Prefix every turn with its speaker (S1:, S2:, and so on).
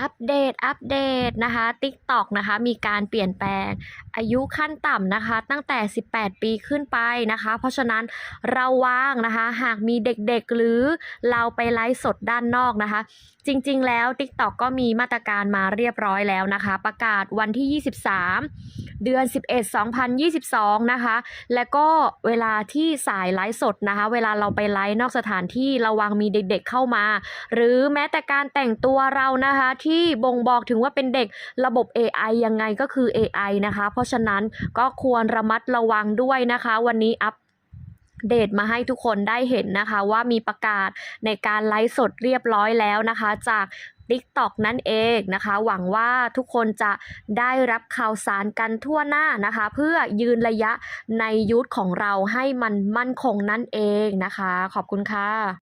S1: อัปเดต อัปเดตนะคะ TikTok นะคะ มีการเปลี่ยนแปลงอายุขั้นต่ำนะคะ ตั้งแต่ 18 ปีขึ้นไปนะคะ เพราะฉะนั้นเราว่างนะคะ หากมีเด็กๆ หรือเราไปไลฟ์สดด้านนอกนะคะ จริงๆ แล้ว TikTok ก็มีมาตรการมาเรียบร้อยแล้วนะคะ ประกาศวันที่ 23 เดือน 11 2022 นะคะ แล้วก็เวลาที่สายไลฟ์สดนะคะ เวลาเราไปไลฟ์นอกสถานที่ระวังมีเด็กๆ เข้ามา หรือแม้แต่การแต่งตัวเรานะคะที่บ่งบอกถึงว่าเป็นเด็กระบบ AI ยังไงก็คือ AI นะคะ เพราะฉะนั้นก็ควรระมัดระวังด้วยนะคะ วันนี้อัปเดตมาให้ทุกคนได้เห็นนะคะว่ามีประกาศในการไลฟ์สดเรียบร้อยแล้วนะคะ จาก TikTok นั่นเองนะคะ หวังว่าทุกคนจะได้รับข่าวสารกันทั่วหน้านะคะ เพื่อยืนระยะในยุทธของเราให้มันมั่นคงนั่นเองนะคะ ขอบคุณค่ะ